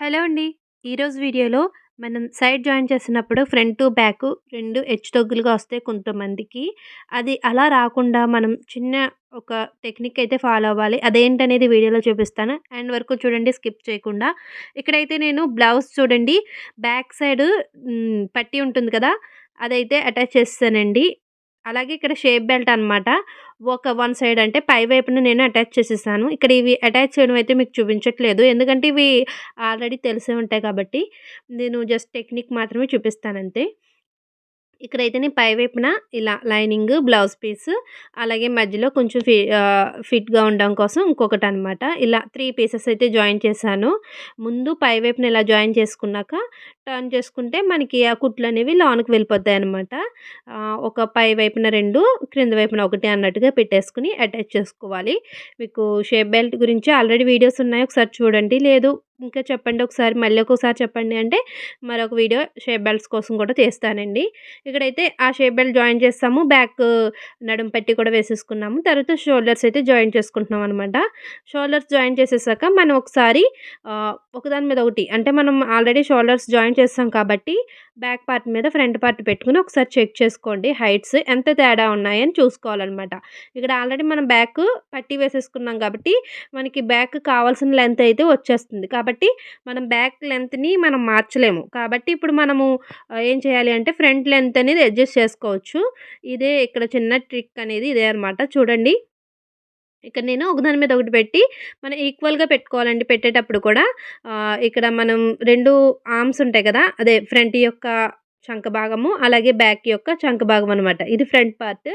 Hello అండి. ఈరోజు వీడియోలో మనం సైడ్ జాయిన్ చేసినప్పుడు ఫ్రంట్, బ్యాక్ 2 హెచ్చుతగ్గులుగా వస్తాయి కొంతమందికి. అది అలా రాకుండా మనం చిన్న ఒక టెక్నిక్ అయితే ఫాలో అవ్వాలి. అదేంటనేది వీడియోలో చూపిస్తాను. అండ్ వరకు చూడండి స్కిప్ చేయకుండా. ఇక్కడైతే నేను బ్లౌజ్ చూడండి బ్యాక్ సైడ్ పట్టి ఉంటుంది కదా! అదైతే అటాచ్ చేస్తానండి అలాగే ఇక్కడ షేప్ బెల్ట్ అనమాట. ఒక వన్ సైడ్ అంటే పై వైపున నేను అటాచ్ చేసేసాను. ఇక్కడ ఇవి అటాచ్ చేయడం అయితే మీకు చూపించట్లేదు. ఎందుకంటే ఇవి ఆల్రెడీ తెలిసే ఉంటాయి కాబట్టి. నేను జస్ట్ టెక్నిక్ మాత్రమే చూపిస్తానంతే. ఇక్కడైతే నేను పై వైపున ఇలా లైనింగ్, బ్లౌజ్ పీస్ అలాగే మధ్యలో కొంచెం ఫి ఫిట్‌గా ఉండడం కోసం ఇంకొకటి అనమాట ఇలా త్రీ పీసెస్ అయితే జాయిన్ చేశాను. ముందు పై వైపున ఇలా జాయిన్ చేసుకున్నాక టర్న్ చేసుకుంటే మనకి ఆ కుట్లు అనేవి లోనకి వెళ్ళిపోతాయి అనమాట ఒక పై వైపున రెండు క్రింద వైపున ఒకటి అన్నట్టుగా పెట్టేసుకొని అటాచ్ చేసుకోవాలి. మీకు షేప్ బెల్ట్ గురించి ఆల్రెడీ వీడియోస్ ఉన్నాయి. ఒకసారి చూడండి. లేదు ఇంకా చెప్పండి ఒకసారి మళ్ళీ ఒకసారి చెప్పండి అంటే మరొక వీడియో షేప్ బెల్ట్స్ కోసం కూడా తీస్తానండి. ఇక్కడైతే ఆ షేప్ బెల్ట్ జాయిన్ చేసాము. బ్యాక్ నడుం పెట్టి కూడా వేసేసుకున్నాము. తర్వాత షోల్డర్స్ అయితే జాయిన్ చేసుకుంటున్నాం అనమాట. షోల్డర్స్ జాయిన్ చేసేసాక మనం ఒకసారి ఒకదాని మీద ఒకటి అంటే మనం ఆల్రెడీ షోల్డర్స్ జాయిన్ చేస్తాం కాబట్టి బ్యాక్ పార్ట్ మీద ఫ్రంట్ పార్ట్ పెట్టుకొని ఒకసారి చెక్ చేసుకోండి. హైట్స్ ఎంత తేడా ఉన్నాయని చూసుకోవాలనమాట. ఇక్కడ ఆల్రెడీ మనం బ్యాక్ పట్టీ వేసేసుకున్నాం కాబట్టి మనకి బ్యాక్ కావాల్సిన లెంత్ అయితే వచ్చేస్తుంది. కాబట్టి కాబట్టి మనం బ్యాక్ లెంత్‌ని మనం మార్చలేము. కాబట్టి ఇప్పుడు మనము ఏం చేయాలి అంటే ఫ్రంట్ లెంత్ అనేది అడ్జస్ట్ చేసుకోవచ్చు. ఇదే ఇక్కడ చిన్న ట్రిక్ అనేది ఇదే అనమాట. చూడండి. ఇక్కడ నేను ఒకదాని మీద ఒకటి పెట్టి మనం ఈక్వల్‌గా పెట్టుకోవాలండి పెట్టేటప్పుడు కూడా. ఇక్కడ మనం రెండు ఆర్మ్స్ ఉంటాయి కదా! అదే ఫ్రంట్ యొక్క చంక భాగము, అలాగే బ్యాక్ యొక్క చంక భాగం అనమాట. ఇది ఫ్రంట్ పార్ట్.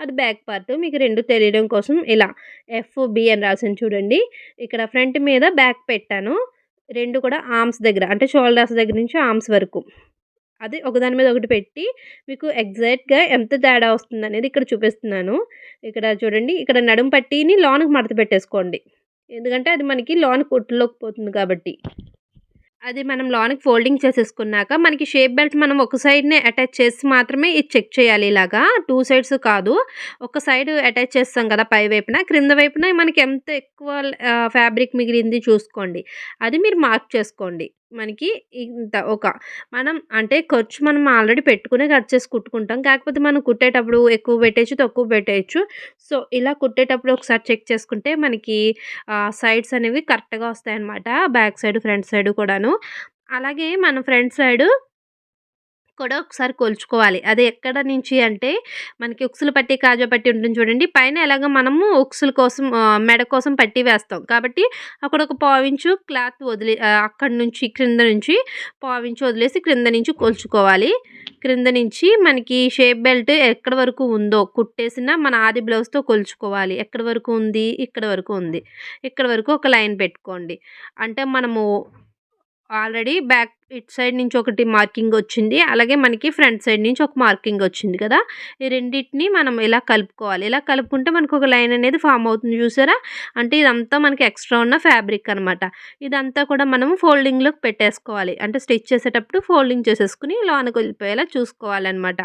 అది బ్యాక్ పార్ట్. మీకు రెండు తెలియడం కోసం ఇలా ఎఫ్‌బి అని రాసాను చూడండి. ఇక్కడ ఫ్రంట్ మీద బ్యాక్ పెట్టాను. రెండు కూడా ఆర్మ్స్ దగ్గర అంటే షోల్డర్స్ దగ్గర నుంచి ఆర్మ్స్ వరకు. అది ఒకదాని మీద ఒకటి పెట్టి మీకు ఎగ్జాక్ట్‌గా ఎంత తేడా వస్తుందనేది ఇక్కడ చూపిస్తున్నాను. ఇక్కడ చూడండి ఇక్కడ నడుము పట్టీని లోనకి మడత పెట్టేసుకోండి. ఎందుకంటే అది మనకి లోన కుట్టులోకి పోతుంది కాబట్టి. అది మనం లోనికి ఫోల్డింగ్ చేసేసుకున్నాక మనకి షేప్ బెల్ట్ మనం ఒక సైడ్‌నే అటాచ్ చేసి మాత్రమే ఇది చెక్ చేయాలి ఇలాగా. టూ సైడ్స్ కాదు. ఒక సైడ్ అటాచ్ చేస్తాం కదా! పై వైపున. క్రింద వైపున మనకి ఎంత ఎక్కువ ఫ్యాబ్రిక్ మిగిలింది చూసుకోండి. అది మీరు మార్క్ చేసుకోండి. మనకి ఇంత ఒక మనం అంటే ఖర్చు మనం ఆల్రెడీ పెట్టుకునే కట్ చేసి కుట్టుకుంటాం. కాకపోతే మనం కుట్టేటప్పుడు ఎక్కువ పెట్టేయచ్చు, తక్కువ పెట్టేయచ్చు. సో, ఇలా కుట్టేటప్పుడు ఒకసారి చెక్ చేసుకుంటే మనకి సైడ్స్ అనేవి కరెక్ట్‌గా వస్తాయన్నమాట. బ్యాక్ సైడ్, ఫ్రంట్ సైడ్ కూడాను. అలాగే మనం ఫ్రంట్ సైడ్ కూడా ఒకసారి కొలుచుకోవాలి. అది ఎక్కడ నుంచి అంటే మనకి ఉక్సులు పట్టి కాజా పట్టి ఉంటుంది చూడండి. పైన ఎలాగ మనము ఉక్సుల కోసం మెడ కోసం పట్టి వేస్తాం. కాబట్టి అక్కడ ఒక పావించు క్లాత్ వదిలి అక్కడ అక్కడి నుంచి క్రింద నుంచి పావించు వదిలేసి క్రింద నుంచి కొలుచుకోవాలి. క్రింద నుంచి మనకి షేప్ బెల్ట్ ఎక్కడ వరకు ఉందో కుట్టేసిన మన ఆది బ్లౌజ్‌తో కొలుచుకోవాలి. ఎక్కడి వరకు ఉంది? ఇక్కడ వరకు ఉంది. ఇక్కడ వరకు ఒక లైన్ పెట్టుకోండి. అంటే మనము ఆల్రెడీ బ్యాక్ ఇటు సైడ్ నుంచి ఒకటి మార్కింగ్ వచ్చింది. అలాగే మనకి ఫ్రంట్ సైడ్ నుంచి ఒక మార్కింగ్ వచ్చింది కదా! ఈ రెండిటిని మనం ఇలా కలుపుకోవాలి. ఇలా కలుపుకుంటే మనకు ఒక లైన్ అనేది ఫామ్ అవుతుంది చూసారా? అంటే ఇదంతా మనకి ఎక్స్ట్రా ఉన్న ఫ్యాబ్రిక్ అనమాట. ఇదంతా కూడా మనం ఫోల్డింగ్‌లోకి పెట్టేసుకోవాలి. అంటే స్టిచ్ చేసేటప్పుడు ఫోల్డింగ్ చేసేసుకుని లోనకి వెళ్ళిపోయేలా చూసుకోవాలన్నమాట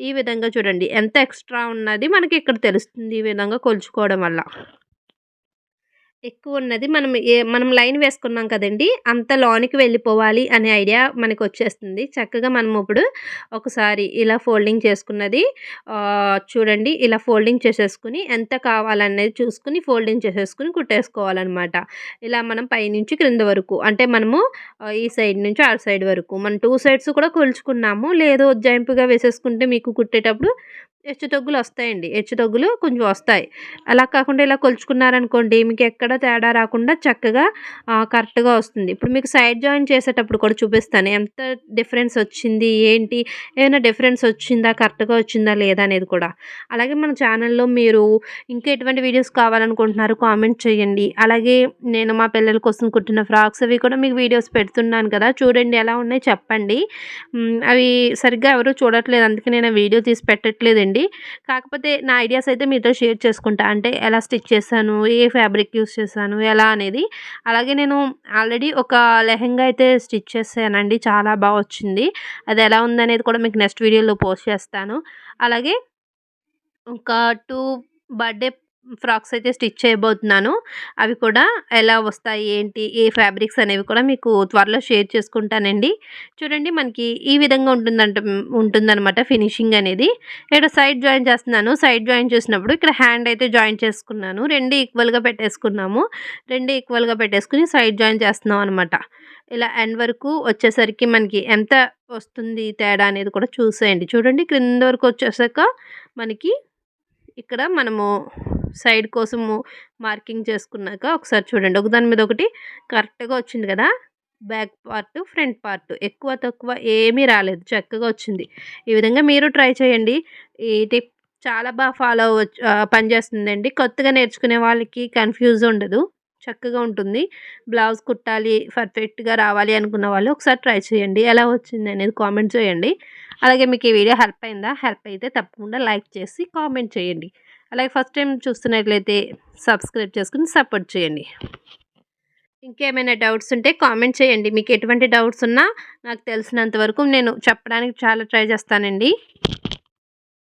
ఈ విధంగా చూడండి. ఎంత ఎక్స్ట్రా ఉన్నది మనకి ఇక్కడ తెలుస్తుంది. ఈ విధంగా కొలుచుకోవడం వల్ల. ఎక్కువ ఉన్నది మనం ఏ మనం లైన్ వేసుకున్నాం కదండీ! అంత లోనికి వెళ్ళిపోవాలి అనే ఐడియా మనకు వచ్చేస్తుంది చక్కగా మనం ఇప్పుడు ఒకసారి ఇలా ఫోల్డింగ్ చేసుకున్నది చూడండి ఇలా ఫోల్డింగ్ చేసేసుకుని ఎంత కావాలనేది చూసుకొని ఫోల్డింగ్ చేసేసుకుని కుట్టేసుకోవాలన్నమాట ఇలా మనం పైనుంచి క్రింద వరకు అంటే మనము ఈ సైడ్ నుంచి ఆ సైడ్ వరకు మనం టూ సైడ్స్ కూడా కొలుచుకున్నాము. లేదు ఉజ్జాయింపుగా వేసేసుకుంటే మీకు కుట్టేటప్పుడు హెచ్చుతగ్గులు వస్తాయండి. హెచ్చుతగ్గులు కొంచెం వస్తాయి. అలా కాకుండా ఇలా కొలుచుకున్నారనుకోండి మీకు ఎక్కడ తేడా రాకుండా చక్కగా కరెక్ట్‌గా వస్తుంది. ఇప్పుడు మీకు సైడ్ జాయిన్ చేసేటప్పుడు కూడా చూపిస్తాను. ఎంత డిఫరెన్స్ వచ్చింది? ఏంటి? ఏమైనా డిఫరెన్స్ వచ్చిందా? కరెక్ట్‌గా వచ్చిందా? లేదా? అనేది కూడా. అలాగే మన ఛానల్‌లో మీరు ఇంకా ఎటువంటి వీడియోస్ కావాలనుకుంటున్నారు కామెంట్ చేయండి. అలాగే నేను మా పిల్లల కోసం కుట్టిన ఫ్రాక్స్ అవి కూడా మీకు వీడియోస్ పెడుతున్నాను కదా! చూడండి ఎలా ఉన్నాయో చెప్పండి. అవి సరిగ్గా ఎవరు చూడట్లేదు. అందుకే నేను వీడియో తీసి పెట్టట్లేదండి. కాకపోతే నా ఐడియాస్ అయితే మీతో షేర్ చేసుకుంటా. అంటే ఎలా స్టిచ్ చేశాను? ఏ ఫ్యాబ్రిక్ యూజ్ చేశాను? ఎలా అనేది. అలాగే నేను ఆల్రెడీ ఒక లెహెంగా అయితే స్టిచ్ చేశానండి. చాలా బాగా వచ్చింది. అది ఎలా ఉందనేది కూడా మీకు నెక్స్ట్ వీడియోలో పోస్ట్ చేస్తాను. అలాగే ఒక టూ బర్త్‌డే ఫ్రాక్స్ అయితే స్టిచ్ చేయబోతున్నాను. అవి కూడా ఎలా వస్తాయి ఏంటి ఏ ఫ్యాబ్రిక్స్ అనేవి కూడా మీకు త్వరలో షేర్ చేసుకుంటానండి. చూడండి మనకి ఈ విధంగా ఉంటుందంట ఉంటుందన్నమాట ఫినిషింగ్ అనేది. ఇక్కడ సైడ్ జాయిన్ చేస్తున్నాను. సైడ్ జాయిన్ చేసినప్పుడు ఇక్కడ హ్యాండ్ అయితే జాయిన్ చేసుకున్నాను. రెండు ఈక్వల్గా పెట్టేసుకున్నాము. రెండు ఈక్వల్గా పెట్టేసుకుని సైడ్ జాయిన్ చేస్తున్నాం అనమాట ఇలా ఎండ్ వరకు వచ్చేసరికి మనకి ఎంత వస్తుంది తేడా అనేది కూడా చూసేయండి. చూడండి క్రింద వరకు వచ్చేసాక మనకి ఇక్కడ మనము సైడ్ కోసము మార్కింగ్ చేసుకున్నాక ఒకసారి చూడండి. ఒకదాని మీద ఒకటి కరెక్ట్గా వచ్చింది కదా. బ్యాక్ పార్ట్ ఫ్రంట్ పార్ట్ ఎక్కువ తక్కువ ఏమీ రాలేదు. చక్కగా వచ్చింది. ఈ విధంగా మీరు ట్రై చేయండి. ఈ టిప్ చాలా బాగా ఫాలో అవ్వచ్చు పనిచేస్తుందండి. కొత్తగా నేర్చుకునే వాళ్ళకి కన్ఫ్యూజ్ ఉండదు. చక్కగా ఉంటుంది. బ్లౌజ్ కుట్టాలి పర్ఫెక్ట్గా రావాలి అనుకున్న వాళ్ళు ఒకసారి ట్రై చేయండి. ఎలా వచ్చింది అనేది కామెంట్ చేయండి. అలాగే మీకు ఈ వీడియో హెల్ప్ అయిందా? హెల్ప్ అయితే తప్పకుండా లైక్ చేసి కామెంట్ చేయండి. అలాగే ఫస్ట్ టైం చూస్తున్నట్లయితే సబ్స్క్రైబ్ చేసుకుని సపోర్ట్ చేయండి. ఇంకేమైనా డౌట్స్ ఉంటే కామెంట్ చేయండి. మీకు ఎటువంటి డౌట్స్ ఉన్నా నాకు తెలిసినంత వరకు నేను చెప్పడానికి చాలా ట్రై చేస్తానండి.